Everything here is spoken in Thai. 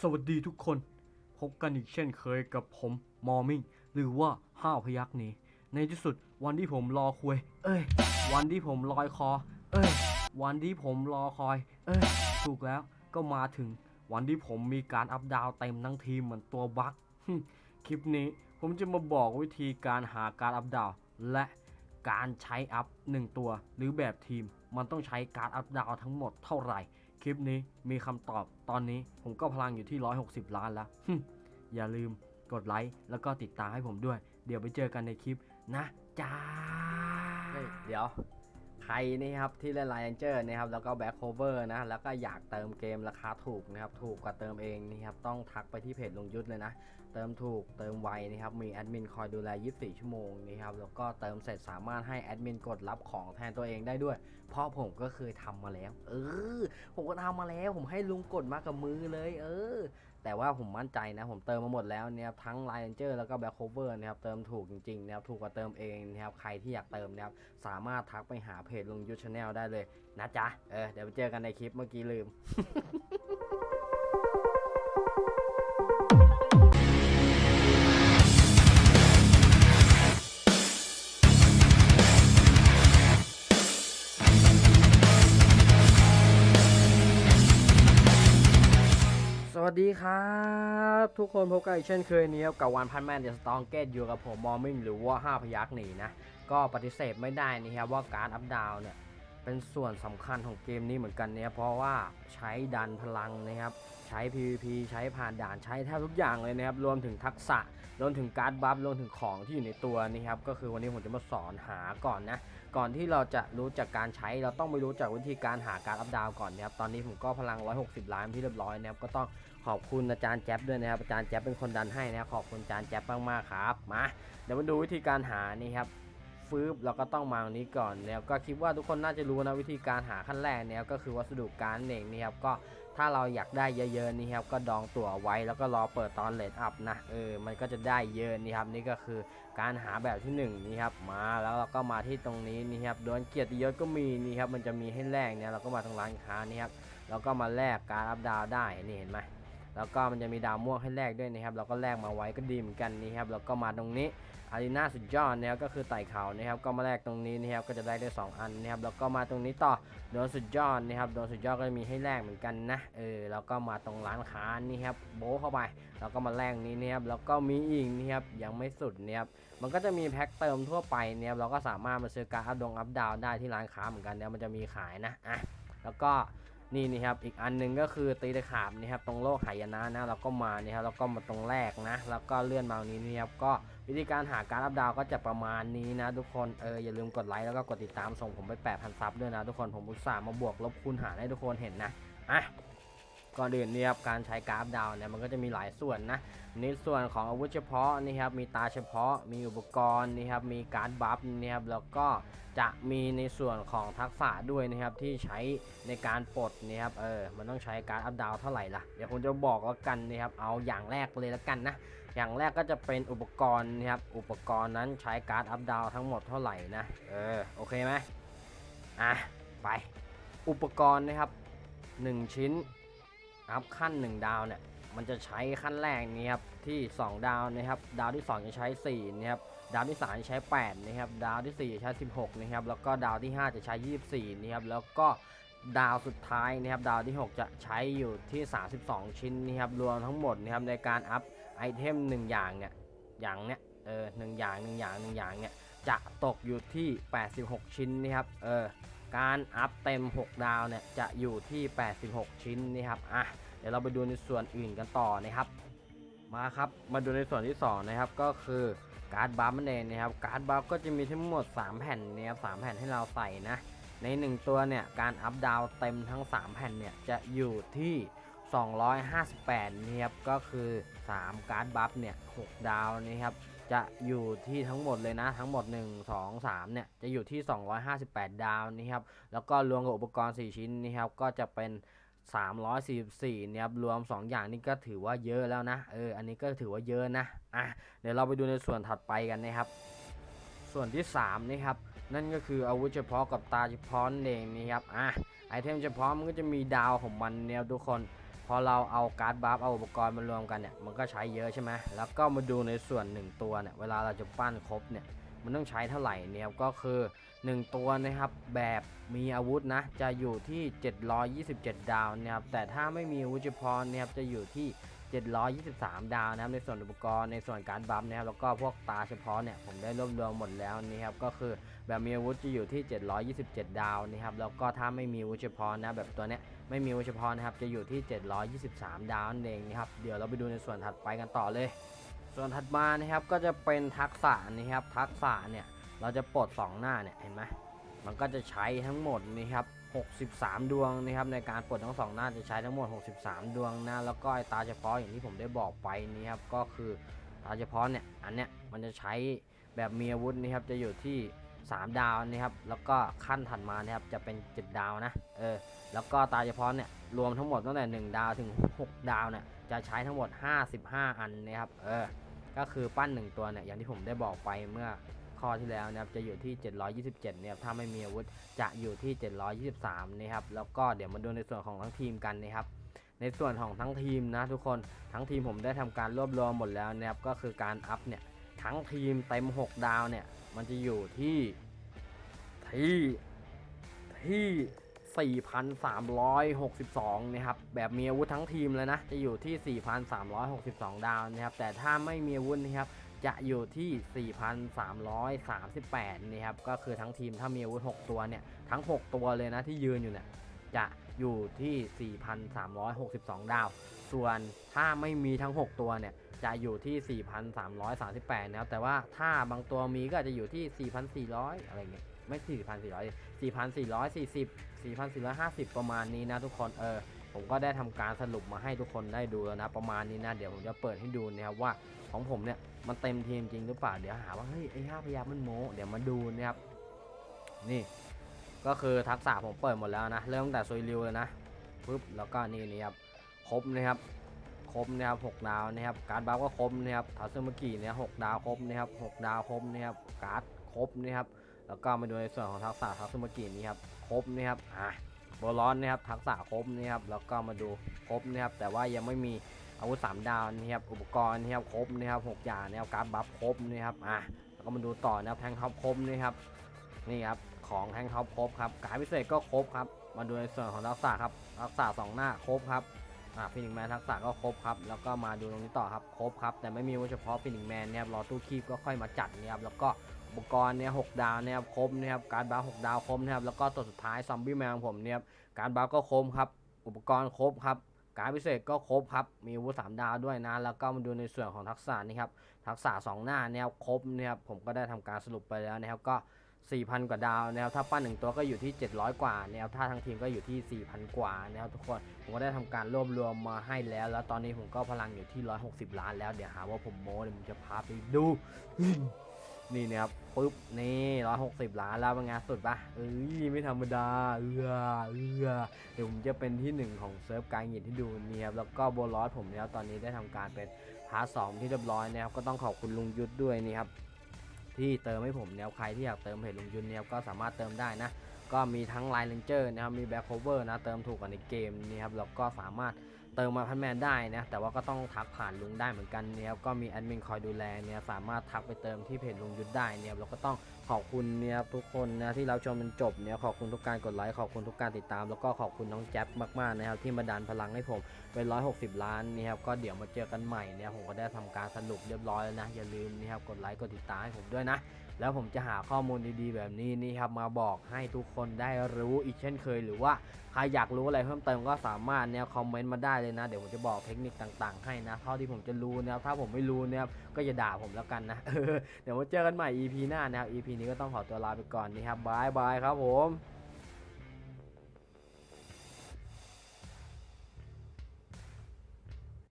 สวัสดีทุกคน พบกันอีกเช่นเคยกับผมมอมิงหรือว่าห้าวพยักหนี้ ในที่สุดวันที่ผมรอคุย เอ้ย วันที่ผมลอยคอ เอ้ย วันที่ผมรอคอย เอ้ย ถูกแล้วก็มาถึง วันที่ผมมีการอัพดาวเต็มทั้งทีมเหมือนตัวบั๊กคลิปนี้ผมจะมาบอกวิธีการหาการอัพดาวและการใช้อัพหนึ่งตัว หรือแบบทีมมันต้องใช้การอัพดาวทั้งหมดเท่าไหร่ คลิปนี้มีคำตอบตอนนี้ผมก็พลังอยู่ที่ 160 ล้านแล้วอย่าลืมกดไลค์แล้วก็ติดตามให้ผมด้วย เดี๋ยวไปเจอกันในคลิปนะจ้าเฮ้ยเดี๋ยวใครนี่ครับที่เล่นไลน์เจอร์นะครับแล้วก็แบ็คโคเวอร์นะแล้วก็อยากเติมเกมราคาถูกนะครับถูกกว่าเติมเองนี่ครับต้องทักไปที่เพจลุงยุทธเลยนะ เติมถูกเติมไวนะครับมีแอดมินคอยดูแล 24 ชั่วโมงนี่ครับแล้วก็เติมเสร็จสามารถให้แอดมินกดรับของแทนตัวเองได้ด้วย เพราะผมก็เคยทำมาแล้ว เออ ผมก็ทำมาแล้ว ผมให้ลุงกดมากับมือเลย เออ แต่ว่าผมมั่นใจนะ ผมเติมมาหมดแล้วนี่ยครับทั้ง Line Ranger แล้วก็ Back Cover นะครับเติมถูกจริงๆนะครับถูกกว่าเติมเองนะครับใครที่อยากเติมนะครับสามารถทักไปหาเพจลุงยุทธชาแนลได้เลยนะจ๊ะเออเดี๋ยวไปเจอกันในคลิปเมื่อกี้ลืม วัสดีครับ ทุกคนพบกันอีกเช่นเคยนี้ครับกับวันพันแมนเดอะสตองเกตอยู่กับผมมอมิงหรือว่าห้าพยักหนีนะ ก็ปฏิเสธไม่ได้นะครับว่าการอัพดาวเนี่ยเป็นส่วนสำคัญของเกมนี้เหมือนกันเนี่ยเพราะว่าใช้ดันพลังนะครับ ใช้ PVP ใช้ผ่านด่านใช้แทบทุกอย่างเลยนะครับ รวมถึงทักษะ รวมถึงการ์ดบัฟรวมถึงของที่อยู่ในตัวนะครับก็คือวันนี้ผมจะมาสอนหาก่อนนะก่อนที่เราจะรู้จักการใช้เราต้องไปรู้จักวิธีการหาการอัพดาวก่อนนะครับตอนนี้ผมก็พลัง 160 ล้านที่เรียบร้อยนะครับก็ต้อง ขอบคุณอาจารย์แจ๊บด้วยนะครับอาจารย์แจ๊บเป็นคนดันให้นะครับขอบคุณอาจารย์แจ๊บมากๆครับมาเดี๋ยวมาดูวิธีการหานี่ครับฟืบเราก็ต้องมาตรงนี้ก่อนแล้วก็คิดว่าทุกคนน่าจะรู้นะวิธีการหาขั้นแรกเนี่ยก็คือวัสดุการเองนี่ครับก็ถ้าเราอยากได้เยอะๆนี่ครับก็ดองตั๋วไว้แล้วก็รอเปิดตอนเลทอัพนะเออมันก็จะได้เยอะนี่ครับนี่ก็คือการหาแบบที่หนึ่งนี่ครับมาแล้วเราก็มาที่ตรงนี้นี่ครับดวลเกียรติยศก็มีนี่ครับมันจะมีให้แลกเนี่ยเราก็มาตรงร้านค้านี่ครับแล้วก็มาแลกการอัพดาวได้นี่เห็นไหม แล้วก็มันจะมีดาวม่วงให้แลกด้วยนะครับเราก็แลกมาไว้ก็ดีเหมือนกันนี่ครับแล้วก็มาตรงนี้อารีนาสุดยอดนะครับก็คือไต่เขานะครับก็มาแลกตรงนี้นะครับก็จะได้ได้สองอันนะครับแล้วก็มาตรงนี้ต่อโดนสุดยอดนะครับโดนสุดยอดก็จะมีให้แลกเหมือนกันนะเออแล้วก็มาตรงร้านค้านี่ครับโบเข้าไปแล้วก็มาแลกนี้นะครับแล้วก็มีอีกนะครับยังไม่สุดนะครับมันก็จะมีแพ็คเติมทั่วไปนะครับเราก็สามารถมาซื้อการอัพดงอัพดาวได้ที่ร้านค้าเหมือนกันเนี่ยมันจะมีขายนะอะแล้วก็ นี่นี่ครับอีกอันหนึงก็คือตีตะขาบนะครับตรงโลกหายนะนะเราก็มานี่ครับแล้วก็มาตรงแรกนะ แล้วก็เลื่อนมาตรงนี้นี่ครับก็วิธีการหาการอัพดาวก็จะประมาณนี้นะ ทุกคนเอออย่าลืมกดไลค์แล้วก็กดติดตามส่งผมไป 8,000 ซับด้วยนะ ทุกคนผมอุตส่าห์มาบวกลบคูณหารให้ทุกคนเห็นนะอะ ก่อนอื่นนี่ครับการใช้การอัพดาวเนี่ยมันก็จะมีหลายส่วนนะในส่วนของอาวุธเฉพาะนี่ครับมีตาเฉพาะ มีอุปกรณ์นี่ครับมีการ์ดบัฟนี่ครับแล้วก็จะมีในส่วนของทักษะด้วยนะครับที่ใช้ในการปลดนี่ครับเออมันต้องใช้การอัพดาวเท่าไหร่ล่ะเดี๋ยวผมจะบอกแล้วกันนะครับเอาอย่างแรกเลยแล้วกันนะอย่างแรกก็จะเป็นอุปกรณ์นะครับอุปกรณ์นั้นใช้การ์ดอัพดาวทั้งหมดเท่าไหร่นะเออโอเคไหมอะไปอุปกรณ์นะครับ 1 ชิ้น อัพขั้น 1 ดาวเนี่ยมันจะใช้ขั้นแรกนี้ครับที่ 2 ดาวนะครับดาวที่ 2 จะใช้4นะครับดาวที่3จะใช้8นะครับดาวที่4จะใช้ 16นะครับแล้วก็ดาวที่ 5 จะใช้ 24นะครับแล้วก็ดาวสุดท้ายนะครับดาวที่ 6 จะใช้อยู่ที่ 32 ชิ้นนะครับรวมทั้งหมดนะครับในการอัพไอเทม1อย่างเนี่ยอย่างเนี้ยเออหนึ่งอย่างหนึ่งอย่างหนึ่งอย่างเนี่ยจะตกอยู่ที่ 86 ชิ้นนะครับเออ การอัพเต็ม 6 ดาวเนี่ยจะอยู่ที่ 86 ชิ้นนะครับอะเดี๋ยวเราไปดูในส่วนอื่นกันต่อนะครับมาครับมาดูในส่วนที่ 2 นะครับก็คือการ์ดบัฟนั่นเองนะครับการ์ดบัฟก็จะมีทั้งหมด 3 แผ่นนะครับ3แผ่นให้เราใส่นะใน 1 ตัวเนี่ยการอัพดาวเต็มทั้ง 3 แผ่นเนี่ยจะอยู่ที่ 258นะครับก็คือ 3 การ์ดบัฟเนี่ย6ดาวนะครับ จะอยู่ที่ทั้งหมดเลยนะ ทั้งหมด 1 2 3เนี่ยจะอยู่ที่ 258 ดาวนะครับแล้วก็รวมกับอุปกรณ์ 4 ชิ้นนะครับก็จะเป็น 344เนี่ยครับรวม 2 อย่างนี้ก็ถือว่าเยอะแล้วนะเอออันนี้ก็ถือว่าเยอะนะอะเดี๋ยวเราไปดูในส่วนถัดไปกันนะครับ ส่วนที่3นี่ครับนั่นก็คืออาวุธเฉพาะกับตาเฉพาะเองนี่ครับอะไอเทมเฉพาะมันก็จะมีดาวของมันเนี่ยทุกคน พอเราเอาการ์ดบัฟเอาอุปกรณ์มารวมกันเนี่ยมันก็ใช้เยอะใช่ไหมแล้วก็มาดูในส่วนหนึ่งตัวเนี่ยเวลาเราจะปั้นครบเนี่ยมันต้องใช้เท่าไหร่เนี่ยก็คือ 1 ตัวนะครับแบบมีอาวุธนะจะอยู่ที่ 727 ดาวนะครับแต่ถ้าไม่มีอาวุธเฉพาะนะครับจะอยู่ที่ 723 ดาวนะครับในส่วนอุปกรณ์ในส่วนการบัฟนะครับแล้วก็พวกตาเฉพาะเนี่ยผมได้รวบรวมหมดแล้วนี่ครับก็คือแบบมีอาวุธจะอยู่ที่ 727 ดาวนะครับแล้วก็ถ้าไม่มีอาวุธเฉพาะนะแบบตัวเนี้ย ไม่มีวุธเฉพาะนะครับ จะอยู่ที่ 723 ดาวนั่นเองนะครับ เดี๋ยวเราไปดูในส่วนถัดไปกันต่อเลย ส่วนถัดมานะครับก็จะเป็นทักษะนะครับ ทักษะเนี่ยเราจะปลดสองหน้าเนี่ยเห็นไหมมันก็จะใช้ทั้งหมดนี่ครับ 63 ดวงนะครับในการปลดทั้งสองหน้าจะใช้ทั้งหมด 63 ดวงนะ แล้วก็ไอตาเฉพาะอย่างที่ผมได้บอกไปนี่ครับก็คือตาเฉพาะเนี่ยอันเนี้ยมันจะใช้แบบมีอาวุธนี่ครับจะอยู่ที่ 3 ดาวนะครับแล้วก็ขั้นถัดมานะครับจะเป็น 7 ดาวนะเออแล้วก็ตาเฉพาะเนี่ยรวมทั้งหมดตั้งแต่ 1 ดาวถึง 6 ดาวเนี่ยจะใช้ทั้งหมด 55 อันนะครับเออก็คือปั้น 1 ตัวเนี่ยอย่างที่ผมได้บอกไปเมื่อข้อที่แล้วนะครับจะอยู่ที่ 727เนี่ยถ้าไม่มีอาวุธจะอยู่ที่ 723นะครับแล้วก็เดี๋ยวมาดูในส่วนของทั้งทีมกันนะครับในส่วนของทั้งทีมนะทุกคนทั้งทีมผมได้ทำการรวบรวมหมดแล้วนะครับก็คือการอัพเนี่ยทั้งทีมเต็ม 6 ดาวเนี่ย มันจะอยู่ที่ที่ที่ 4,362 นะครับ แบบมีอาวุธทั้งทีมเลยนะ จะอยู่ที่ 4,362 ดาวนะครับ แต่ถ้าไม่มีอาวุธนะครับ จะอยู่ที่ 4,338 นะครับ ก็คือทั้งทีมถ้ามีอาวุธ 6 ตัวเนี่ย ทั้ง 6 ตัวเลยนะที่ยืนอยู่เนี่ย จะอยู่ที่ 4,362 ดาว ส่วนถ้าไม่มีทั้ง 6 ตัวเนี่ย จะอยู่ที่ 4,338 นะครับ แต่ว่าถ้าบางตัวมีก็อาจจะอยู่ที่ 4,400 อะไรเงี้ย ไม่ 4,400 4,440 4,450 ประมาณนี้นะทุกคน เออ ผมก็ได้ทำการสรุปมาให้ทุกคนได้ดูแล้วนะ ประมาณนี้นะ เดี๋ยวผมจะเปิดให้ดูนะครับว่าของผมเนี่ยมันเต็มทีมจริงหรือเปล่า เดี๋ยวหาว่าเฮ้ยไอ้ห้าพยามันโมเดี๋ยวมาดูนะครับ นี่ ก็คือทักษะผมเปิดหมดแล้วนะ เริ่มตั้งแต่ซุยริวเลยนะปุ๊บแล้วก็นี่นี่ครับครบนะครับครบนะครับหกดาวนะครับการบัฟก็ครบนะครับทัซึมากิเนี่ยหกดาวครบนะครับหกดาวครบนะครับการ์ดครบนะครับแล้วก็มาดูในส่วนของทักษะทัซึมากินี่ครับครบนะครับอะโบลอนนะครับทักษะครบนะครับแล้วก็มาดูครบนะครับแต่ว่ายังไม่มีอาวุธสามดาวนะครับอุปกรณ์นะครับครบนะครับหกอย่างนะครับการ์ดบัฟครบนะครับอะแล้วก็มาดูต่อนะครับแทงท็อปครบนะครับนี่ครับ ของแทงท็อปครบครับการพิเศษก็ครบครับ มาดูในส่วนของทักษะครับทักษะสองหน้าครบครับอ่าฟินิกแมนทักษะก็ครบครับ แล้วก็มาดูตรงนี้ต่อครับครบครับ แต่ไม่มีเฉพาะฟินิกแมนเนี่ยครับรอตู้คีบก็ค่อยมาจัดเนี่ยครับแล้วก็อุปกรณ์เนี่ยหกดาวเนี่ยครับครบนะครับการบ้าหกดาวครบนะครับแล้วก็ตัวสุดท้ายซอมบี้แมนของผมเนี่ยการบ้าก็ครบครับ อุปกรณ์ครบครับการพิเศษก็ครบครับ มีอาวุธสามดาวด้วยนะ แล้วก็มาดูในส่วนของทักษะนี่ครับ ทักษะสองหน้าเนี่ยครบนี่ยครับ ผมก็ได้ทำการสรุปไปแล้วนะครับ ก็ 4,000 กว่าดาวนะครับถ้าปั้นหนึ่งตัวก็อยู่ที่ 700 กว่านะครับถ้าทั้งทีมก็อยู่ที่ 4,000 กว่านะครับทุกคนผมก็ได้ทำการรวบรวมมาให้แล้ว แล้วตอนนี้ผมก็พลังอยู่ที่ 160 ล้านแล้วเดี๋ยวหาว่าผมโม้เดี๋ยวผมจะพาไปดู นี่นะครับปุ๊บนี่160ล้านแล้วเป็นไงสุดปะเอ้ยไม่ธรรมดาเอือเอือเดี๋ยวผมจะเป็นที่หนึ่งของเซิร์ฟการเงินที่ดูนี่ครับแล้วก็โบลอสผมเนี่ยตอนนี้ได้ทำการเป็นพาร์ทสองที่เรียบร้อยนะครับก็ต้องขอบคุณลุงยุทธด้วยนี่ครับ ที่เติมให้ผมแนวใครที่อยากเติมเพจลุงยุนเนี่ยก็สามารถเติมได้นะ ก็มีทั้งไลน์เลนเจอร์นะครับมีแบ็คโคเวอร์นะเติมถูกกว่าในเกมนี่ครับแล้วก็สามารถเติมมาพันแมนได้นะแต่ว่าก็ต้องทักผ่านลุงได้เหมือนกันเนี่ยครับก็มีแอดมินคอยดูแลเนี่ยสามารถทักไปเติมที่เพจลุงยุทธได้เนี่ยแล้วก็ต้อง ขอบคุณเนี่ยครับทุกคนนะที่รับชมจนจบเนี่ยขอบคุณทุกการกดไลค์ขอบคุณทุกการติดตาม แล้วก็ขอบคุณน้องแจ๊บมากๆนะครับที่มาดันพลังให้ผมเป็น160 ล้านนี่ครับก็เดี๋ยวมาเจอกันใหม่เนี่ยผมก็ได้ทำการสรุปเรียบร้อยแล้วนะอย่าลืมนะครับกดไลค์กดติดตามให้ผมด้วยนะ แล้วผมจะหาข้อมูลดีๆ แบบนี้นี่ครับมาบอกให้ทุกคนได้รู้อีกเช่นเคย หรือว่าใครอยากรู้อะไรเพิ่มเติมก็สามารถเนี่ยคอมเมนต์มาได้เลยนะ เดี๋ยวผมจะบอกเทคนิคต่างๆ ให้นะเท่าที่ผมจะรู้นะครับถ้าผมไม่รู้เนี่ยครับก็จะด่าผมแล้วกันนะเออเดี๋ยวมาเจอกันใหม่ EP หน้านะครับ EP นี้ก็ต้องขอตัวลาไปก่อนนี่ครับบายบายครับผม